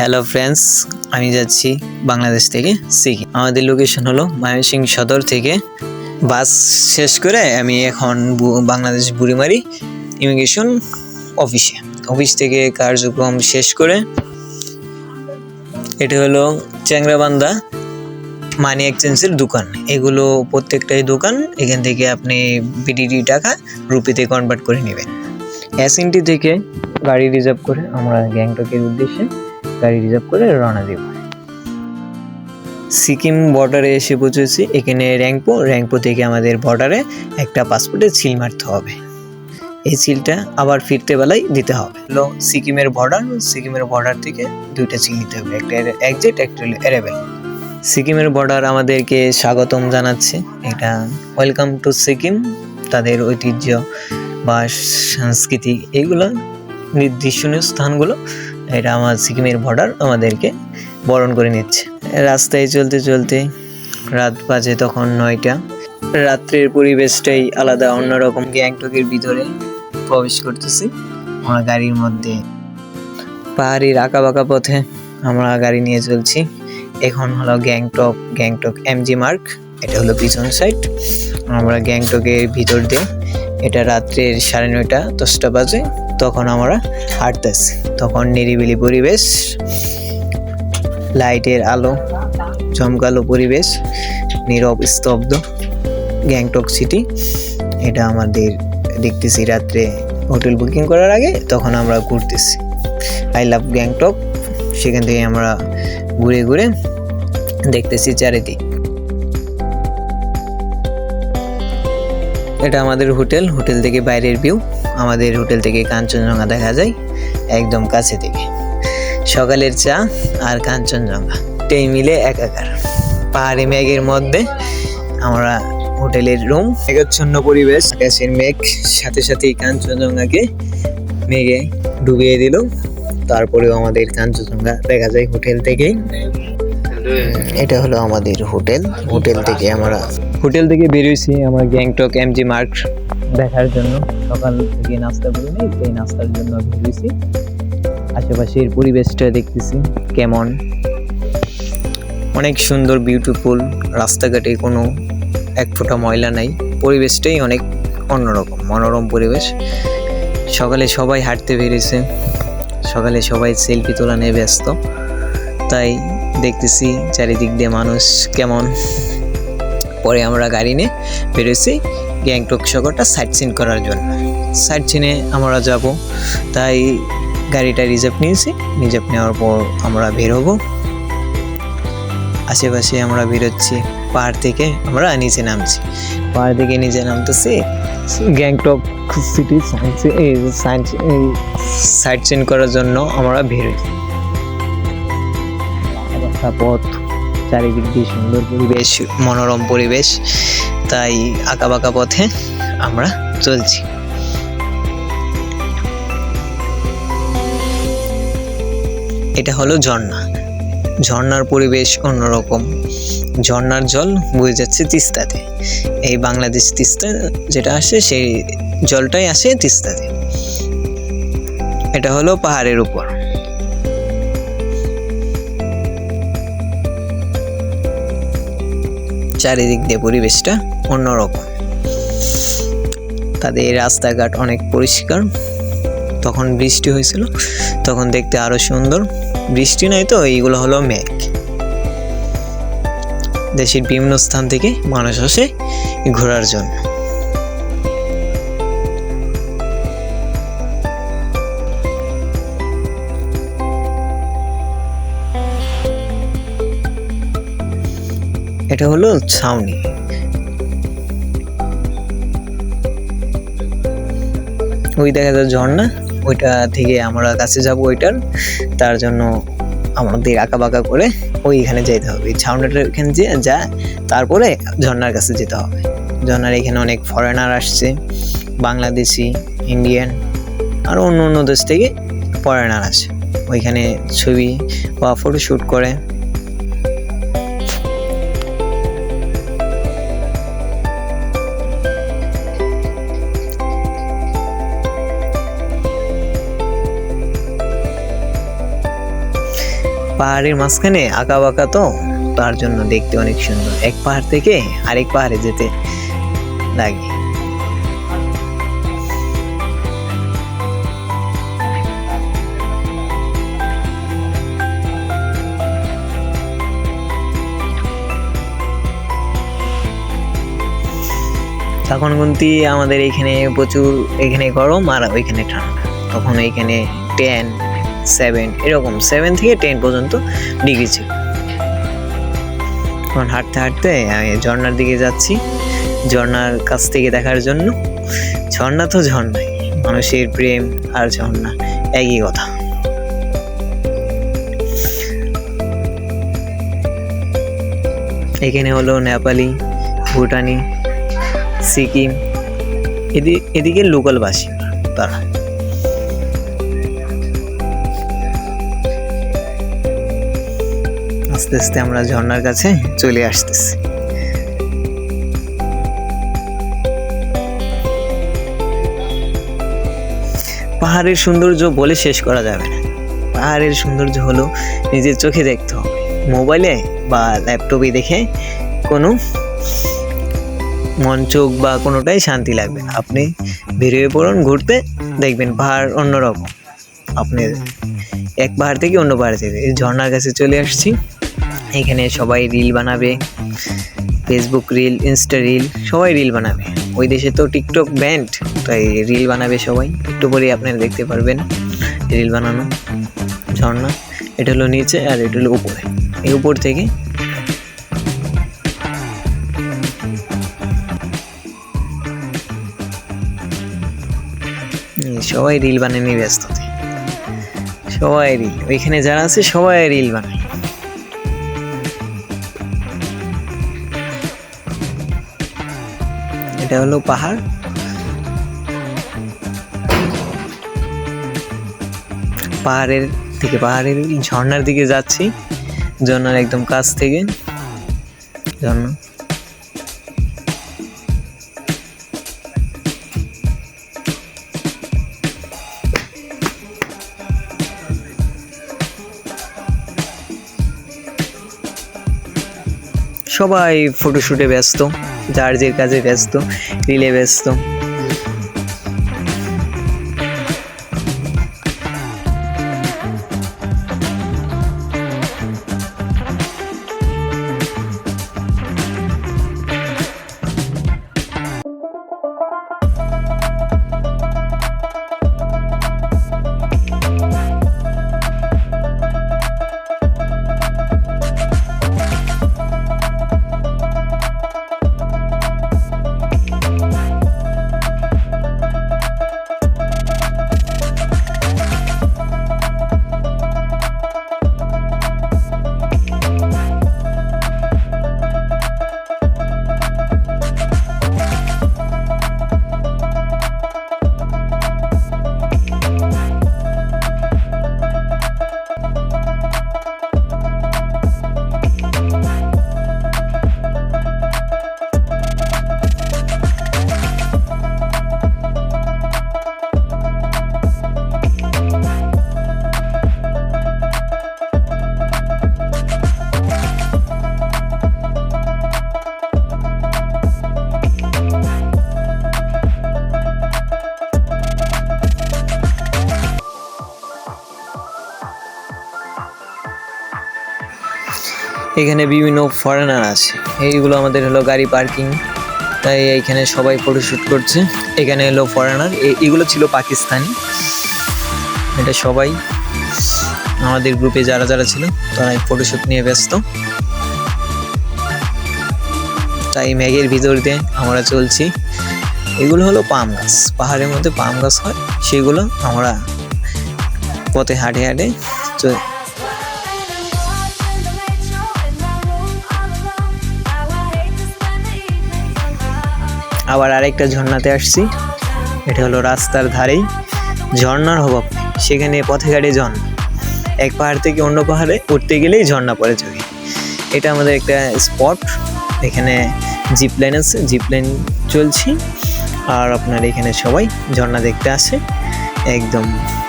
Hello friends আমি যাচ্ছি বাংলাদেশ থেকে সিকিম। আমাদের লোকেশন হলো ময়মনসিংহ সদর থেকে বাস শেষ করে আমি এখন বাংলাদেশ বুড়িমারি ইমিগ্রেশন অফিসে। অফিস থেকে কার্যক্রম শেষ করে এটা হলো চ্যাংরাবান্ধা মানি এক্সচেঞ্জের দোকান। এগুলো প্রত্যেকটাই দোকান, এখান থেকে আপনি বিডিডি টাকা রুপিতে কনভার্ট করে নেবেন। অ্যাসিনটি থেকে গাড়ি রিজার্ভ করে আমরা গ্যাংটকের উদ্দেশ্যে গাড়ি রিজার্ভ করে রওনা দিব। সিকিম বর্ডারে এসে পৌঁছেছি। এখানে র্যাংপো র্যাংপো থেকে আমাদের বর্ডারে একটা পাসপোর্টে সিল মারতে হবে। এই সিলটা আবার ফিরতে বেলায় দিতে হবে। হলো সিকিমের বর্ডার সিকিমের বর্ডার থেকে দুইটা সিল নিতে হবে। একটা এক্সিট একটা হলো অ্যারাইভেল সিকিমের বর্ডার আমাদেরকে স্বাগতম জানাচ্ছে। এটা ওয়েলকাম টু সিকিম। তাদের ঐতিহ্য বা সংস্কৃতি এইগুলো নির্দিষ্ট স্থানগুলো এটা আমার সিকিমের বর্ডার আমাদেরকে বরণ করে নিচ্ছে। রাস্তায় চলতে চলতে রাত বাজে তখন নয়টা। রাত্রের পরিবেশটাই আলাদা, অন্যরকম গ্যাংটকের ভিতরে প্রবেশ করতেছি। আমার গাড়ির মধ্যে পাহাড়ির আঁকা বাঁকা পথে আমরা গাড়ি নিয়ে চলছি। এখন হলো গ্যাংটক গ্যাংটক এমজি মার্ক এটা হলো পিছন সাইড আমরা গ্যাংটকের ভিতর দিয়ে, এটা রাত্রের সাড়ে নয়টা, দশটা বাজে। তখন আমরা হাঁটতেছি। তখন নিরিবিলি পরিবেশ, লাইটের আলো, চমকালো পরিবেশ, নীরব, স্তব্ধ গ্যাংটক সিটি। এটা আমাদের দেখতেছি রাত্রে হোটেল বুকিং করার আগে, তখন আমরা ঘুরতেছি। I love Gangtok. সেখান থেকে আমরা ঘুরে ঘুরে দেখতেছি চারিদিক। এটা আমাদের হোটেল হোটেল থেকে বাইরের ভিউ। আমাদের হোটেল থেকে কাঞ্চনজঙ্ঘা দেখা যায়, একদম কাছে থেকে। সকালের চা আর কাঞ্চনজঙ্ঘা এই মিলে একাকার। পাহাড়ি মেঘের মধ্যে আমরা হোটেলের রুম, মেঘাচ্ছন্ন পরিবেশ, আকাশের মেঘ, সাথে সাথেই কাঞ্চনজঙ্ঘাকে মেঘে ডুবিয়ে দিল। তারপরেও আমাদের কাঞ্চনজঙ্ঘা দেখা যায় হোটেল থেকেই। এটা হলো আমাদের হোটেল। হোটেল থেকে আমরা হোটেল থেকে বেরিয়েছি আমরা গ্যাংটক, এমজি মার্ক। দেখার জন্য, সকাল থেকে নাস্তা করে নেই সেই নাস্তার জন্য বেরিয়েছি আশেপাশের পরিবেশটা দেখতেছি কেমন? অনেক সুন্দর বিউটিফুল রাস্তাঘাটে কোনো এক ফোঁটা ময়লা নাই। পরিবেশটাই অনেক অন্যরকম, মনোরম পরিবেশ। সকালে সবাই হাঁটতে বেরিয়েছে সকালে সবাই সেলফি তোলা নিয়ে ব্যস্ত। তাই দেখতেছি চারিদিক দিয়ে মানুষ কেমন। পরে আমরা গাড়ি নিয়ে বেরোছি গ্যাংটক শহরটা সাইট সিন করার জন্য। সাইট সিনে আমরা যাব, তাই গাড়িটা রিজার্ভ নিয়েছি। রিজার্ভ নেওয়ার পর আমরা বের হব। আশেপাশে আমরা বেরোচ্ছি, পাহাড় থেকে আমরা নিচে নামছি। পাহাড় থেকে নিচে নামতেছি, গ্যাংটক সিটি সাইট সিন করার জন্য আমরা রাস্তা পথ চারিদিক দিয়ে সুন্দর পরিবেশ, মনোরম পরিবেশ, তাই আঁকা বাঁকা পথে আমরা চলছি। এটা হলো ঝর্ণা। ঝর্ণার পরিবেশ অন্যরকম। ঝর্ণার জল বয়ে যাচ্ছে তিস্তাতে। এই বাংলাদেশ তিস্তা যেটা আসে, সেই জলটাই আসে তিস্তাতে। এটা হলো পাহাড়ের উপর। চারিদিক দিয়ে পরিবেশটা অন্যরকম। তাদের রাস্তাঘাট অনেক পরিষ্কার। তখন বৃষ্টি হয়েছিল, তখন দেখতে আরও সুন্দর। বৃষ্টি নাই তো, এইগুলো হলো মেঘ। দেশের বিভিন্ন স্থান থেকে মানুষ আসে ঘোরার জন্য। এটা হলো ছাউনি। ওই দেখা যায় ঝর্ণা, ওইটা থেকে আমরা কাছে যাব ওইটার, তার জন্য আমাদের আঁকা বাঁকা করে ওইখানে যেতে হবে। ছাউনিটার ওইখানে যে যা, তারপরে ঝর্ণার কাছে যেতে হবে। ঝর্ণার এখানে অনেক ফরেনার আসছে, বাংলাদেশি ইন্ডিয়ান আর অন্য অন্য দেশ থেকে ফরেনার আসে। ওইখানে ছবি বা ফটোশ্যুট করে। পাহাড়ের মাঝখানে আঁকা বাঁকা তো, তার জন্য দেখতে অনেক সুন্দর। এক পাহাড় থেকে আরেক পাহাড়ে যেতে লাগে। তখন কিন্তু আমাদের এখানে প্রচুর, এখানে গরম আর ওইখানে ঠান্ডা। তখন এইখানে টেন সেভেন এরকম সেভেন থেকে টেন পর্যন্ত ডিগ্রি ছিল। এখন হাঁটতে হাঁটতে আমি ঝর্নার দিকে যাচ্ছি। ঝর্ণার কাছ থেকে দেখার জন্য। ঝর্ণা তো ঝর্ণাই, মানুষের প্রেম আর ঝর্ণা, একই কথা। এখানে হলো নেপালি, ভুটানি, সিকিম এদিকে এদিকে লোকাল বাসিন্দা তারা। আস্তে আস্তে আমরা ঝর্ণার কাছে চলে আসতেছি। পাহাড়ের সৌন্দর্য বলে শেষ করা যাবে না। পাহাড়ের সৌন্দর্য হলো নিজের চোখে দেখতে হবে। মোবাইলে বা ল্যাপটপে দেখে কোনো মন, চোখ বা কোনোটাই শান্তি লাগবে না। আপনি বেরিয়ে পড়ুন, ঘুরতে দেখবেন পাহাড় অন্যরকম। আপনি এক পাহাড় থেকে অন্য পাহাড়ে এই ঝর্ণার কাছে চলে আসছি। এখানে সবাই রিল বানাবে ফেসবুক রিল ইনস্টা রিল সবাই রিল বানাবে। ওই দেশে তো টিকটক ব্যান্ড তাই রিল বানাবে সবাই। একটু পরেই আপনারা দেখতে পারবেন রিল বানানো, ঝর্ণা। এটা হলো নিচে আর এটা হলো উপরে। এই উপর থেকে সবাই রিল বানিয়ে নিয়ে ব্যস্ত সবাই রিল ওইখানে যারা আছে সবাই রিল বানায়। এটা হলো পাহাড়। পাহাড়ের থেকে, পাহাড়ের ঝর্ণার দিকে যাচ্ছি, ঝর্ণার একদম কাছ থেকে। ঝর্ণা। সবাই ফটোশুটে ব্যস্ত। যার যে কাজে ব্যস্ত রিলে ব্যস্ত। এখানে বিভিন্ন ফরেনার আছে। এইগুলো আমাদের হলো গাড়ি পার্কিং তাই এইখানে সবাই ফটোশ্যুট করছে। এখানে হলো ফরেনার এগুলো ছিল পাকিস্তানি। এটা সবাই, আমাদের গ্রুপে যারা যারা ছিল তারা এই ফটোশ্যুট নিয়ে ব্যস্ত। তাই ম্যাগের ভিতর দিয়ে আমরা চলছি। এগুলো হলো পাম গাছ। পাহাড়ের মধ্যে পাম গাছ হয়, সেগুলো আমরা পথে হাঁটে হাঁটে আবার আরেকটা ঝর্ণাতে আসছি। এটা হলো রাস্তার ধারেই। ঝর্ণার অভাব সেখানে পথে ঘাটে ঝর্ণা এক পাহাড় থেকে অন্য পাহাড়ে উঠতে গেলেই ঝর্ণা পড়ে চোখে এটা আমাদের একটা স্পট। এখানে জিপ লাইন আছে, জিপ লাইন চলছি। আর আপনার এখানে সবাই ঝর্ণা দেখতে আসে। একদম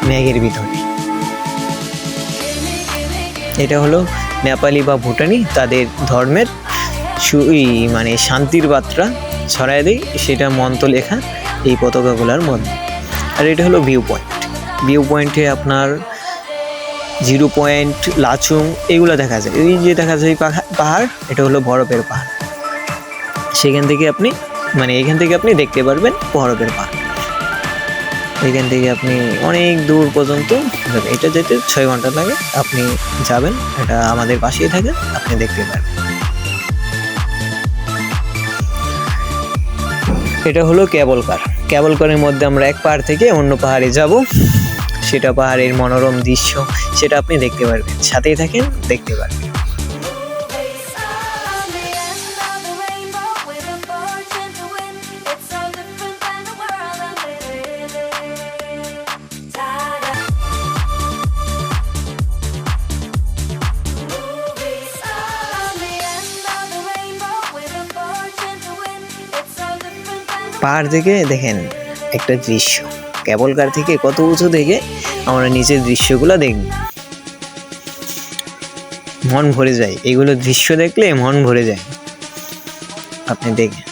মেঘের ভিতরে। এটা হলো নেপালি বা ভুটানি তাদের ধর্মের মানে শান্তির বার্তা। ছড়ায় দিই, সেটা মন্ত লেখা এই পতাকাগুলোর মধ্যে। আর এটা হলো ভিউ পয়েন্ট ভিউ পয়েন্টে আপনার জিরো পয়েন্ট লাচুং, এগুলো দেখা যায়। এই যে দেখা যায় পাহা- পাহাড়, এটা হলো বরফের পাহাড়। সেখান থেকে আপনি মানে এখান থেকে আপনি দেখতে পারবেন বরফের পাহাড়। এখান থেকে আপনি অনেক দূর পর্যন্ত এটা যেতে ছয় ঘণ্টা লাগে। আপনি যাবেন, এটা আমাদের পাশেই থাকে আপনি দেখতে পারবেন। এটা হলো ক্যাবল কার। ক্যাবল কারের মধ্যে আমরা এক পাহাড় থেকে অন্য পাহাড়ে যাব। সেটা পাহাড়ের মনোরম দৃশ্য, সেটা আপনি দেখতে পারবেন। সাথেই থাকেন, দেখতে পারবেন। পাহাড় থেকে দেখেন একটা দৃশ্য। কেবল কার থেকে? কত উঁচু থেকে? আমরা নিচের দৃশ্যগুলো দেখব। মন ভরে যায়। এগুলো দৃশ্য দেখলে মন ভরে যায়। আপনি দেখেন।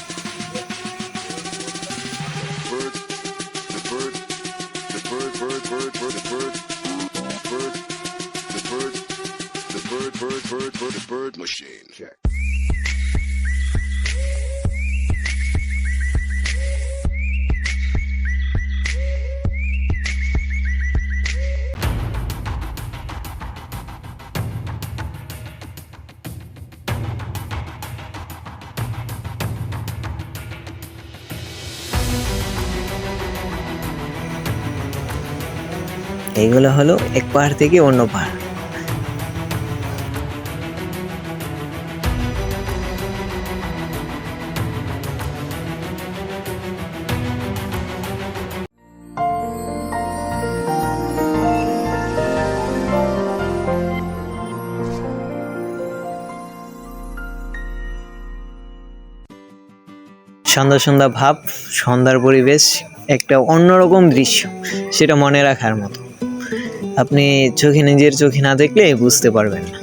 এইগুলো হলো এক পাহাড় থেকে অন্য পাহাড়। সন্ধ্যা সন্ধ্যা ভাব, সন্ধ্যার পরিবেশ একটা অন্যরকম দৃশ্য, সেটা মনে রাখার মতো। আপনি চোখে নিজের চোখে না দেখলে বুঝতে পারবেন না।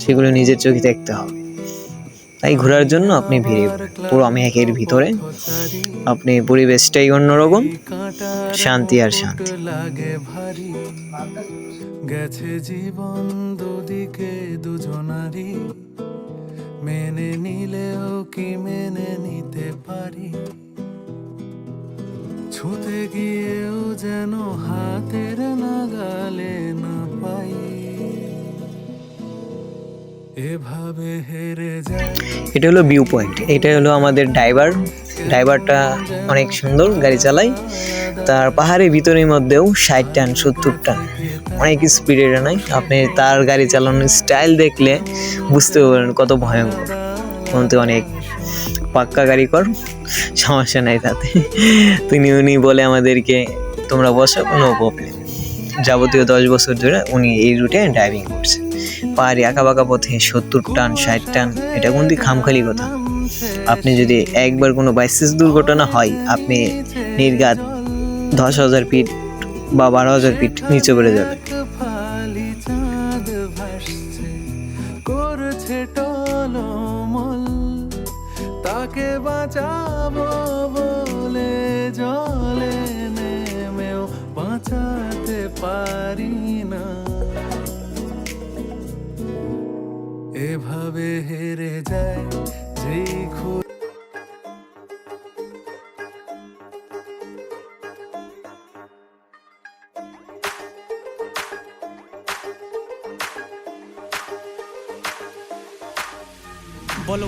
সেগুলো নিজের চোখে দেখতে হবে। তাই ঘোরার জন্য আপনি ভিড়ে পুরো আমি একের ভিতরে আপনি পরিবেশটাই অন্যরকম, শান্তি আর শান্তি। গেছে জীবন দুদিকে দুজনারই। মেনে নিলেও কি মেনে নিতে পারি? ছুতে গিয়েও এটা হলো ভিউ পয়েন্ট এটা হলো আমাদের ড্রাইভার ড্রাইভারটা অনেক সুন্দর গাড়ি চালায়। তার পাহাড়ের ভিতরের মধ্যেও ষাট টান, সত্তর টান, অনেক স্পিডে নাই আপনি তার গাড়ি চালানোর স্টাইল দেখলে বুঝতে পারবেন কত ভয়ঙ্কর। কিন্তু অনেক পাক্কা গাড়ি কর সমস্যা নাই তাতে। তিনি উনি বলে আমাদেরকে, তোমরা বসো, কোনো প্রবলেম যাবতীয় দশ বছর ধরে উনি এই রুটে ড্রাইভিং করছে। পাহাড়ি আঁকা বাঁকা পথে সত্তর টান, ষাট টান, এটা কোনদি খামখালি কথা? আপনি যদি একবার কোনো বাইসেস দুর্ঘটনা হয়, আপনি নির্ঘাত দশ হাজার ফিট বা বারো হাজার ফিট নিচে পড়ে যাবেন।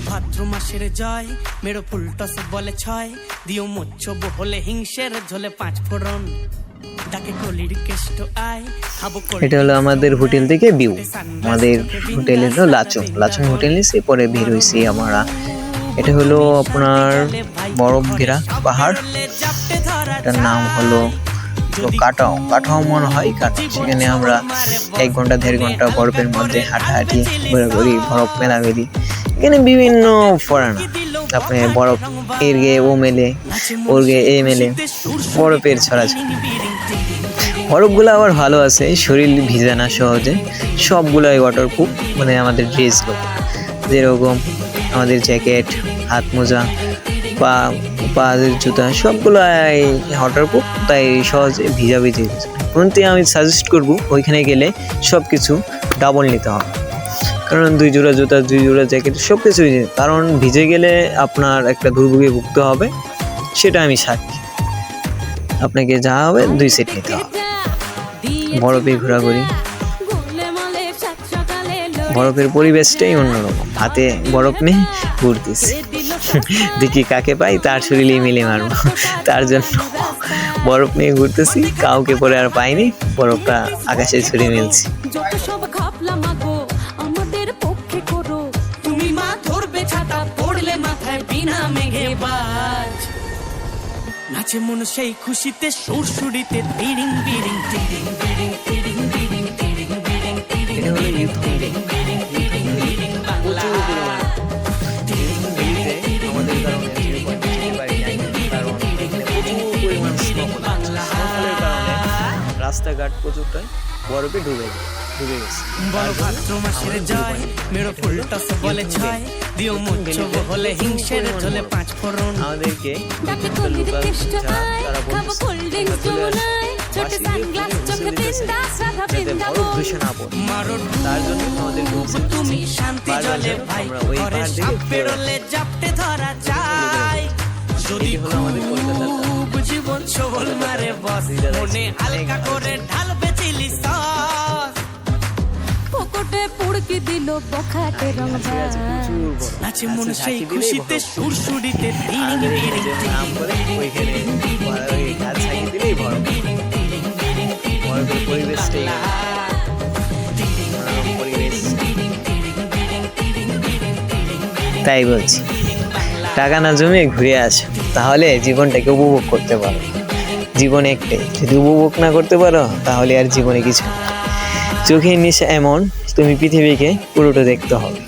ভাদ্র মাসের জয়। মেরো ফুলটস বলে ছয়। দিও মুচ্ছব হলে হিংসের ঝোলে পাঁচ ফোড়ন। এটা হলো আমাদের হোটেল থেকে ভিউ। আমাদের হোটেল হলো লাচুং। লাচুং হোটেল নিয়েছি পরে ভিড় হয়েছি আমরা। এটা হলো আপনার বরফ ঘেরা পাহাড়। এটার নাম হলো হলো কাটাও। কাটাও মনে হয় কাটাও। সেখানে আমরা এক ঘণ্টা দেড় ঘণ্টা বরফের মধ্যে হাঁটাহাঁটি ঘোরাঘুরি বরফ মেলামেলি এখানে বিভিন্ন ফরানা আপনি বরফ এর গে, ও মেলে, ওর গে, এ মেলে বরফের ছড়াছড়ি বরফগুলো আবার ভালো আছে, শরীর ভিজে না সহজে, সবগুলোই ওয়াটারপ্রুফ মানে আমাদের ড্রেসগুলো যেরকম আমাদের জ্যাকেট হাত মোজা, পা পায়ের জুতা, সবগুলাই ওয়াটারপ্রুফ তাই সহজে ভিজা ভিজে কিন্তু আমি সাজেস্ট করব, ওইখানে গেলে সব কিছু ডাবল নিতে হবে। কারণ দুই জোড়া জুতা, দুই জোড়া জ্যাকেট সব কিছুই কারণ ভিজে গেলে আপনার একটা দুর্ভোগে ভুগতে হবে, সেটা আমি সাক্ষী। আপনাকে যা হবে দুই সেট নিতে হবে। বরফে ঘোরাঘুরি। বরফের পরিবেশটাই অন্যরকম। হাতে বরফ নেই ঘুরতেছি দেখি কাকে পাই, তার শরীরে মিলে মারবো। তার জন্য বরফ নিয়ে ঘুরতেছি, কাউকে পরে আর পাইনি, বরফটা আকাশে ছুড়ে মিলছি নাচে মন সেই খুশিতে সুরসুরিতে বিড়িং বিড়িং টিড়িং বিড়িং টিড়িং বিড়িং বিড়িং টিড়িং বিড়িং বাংলা রাস্তাঘাট প্রচুরটাই বরফে ডুবে ডুবে গেছে। বড় ভাদ্র মাসের জয় মেরো ফুলটস বলে ছয়। দিও মুচ্ছব হলে হিংসের ঝোলে পাঁচ ফোড়ন। আমাদেরকে ডাকে কলির কেষ্ট আয় খাব কোল্ড ড্রিঙ্কস যমুনায় ছোট সানগ্লাস চোখে বিন্দাস রাধা বৃন্দাবন ধসে না পড়ে মারো তার জন্য আমাদের তুমি শান্তি জলে ভাই ঘরে সাপ বেরোলে জাপটে ধরা যায়। যদি হলো আমাদের কলকাতার জীবন সবল মারে বস মনে হালকা করে ঢালবে পকেটে পুড়কি দিল বখাটে রং বরফ নাচে মন আচ্ছা, সেই খুশিতে সুরসুরিতে পরিবেশটাই। তাই বলছি। টাকা না জমিয়ে ঘুরে আসো তাহলে জীবনটাকে উপভোগ করতে পারো। জীবন একটাই। যদি উপভোগ না করতে পারো তাহলে আর জীবনে কিছু। চোখের নিশা এমন তুমি পৃথিবীকে পুরোটা দেখতে হবে।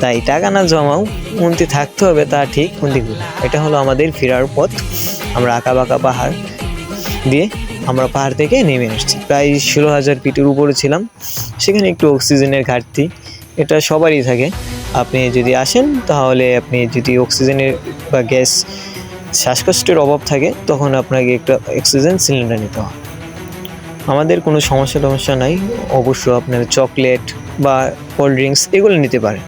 তাই টাকা না জমাও মন্ত্রী থাকতে হবে, তা ঠিক মন্ত্রী এটা হলো আমাদের ফেরার পথ। আমরা আঁকা বাঁকা পাহাড় দিয়ে আমরা পাহাড় থেকে নেমে আসছি প্রায় ষোলো হাজার ফিটের উপরে ছিলাম। সেখানে একটু অক্সিজেনের ঘাটতি, এটা সবারই থাকে। আপনি যদি আসেন, তাহলে আপনি যদি অক্সিজেনের বা গ্যাস শ্বাসকষ্টের অভাব থাকে, তখন আপনাকে একটা অক্সিজেন সিলিন্ডার নিতে হবে। আমাদের কোনো সমস্যা টমস্যা নাই। অবশ্য আপনার চকলেট বা কোল্ড ড্রিঙ্কস এগুলো নিতে পারেন।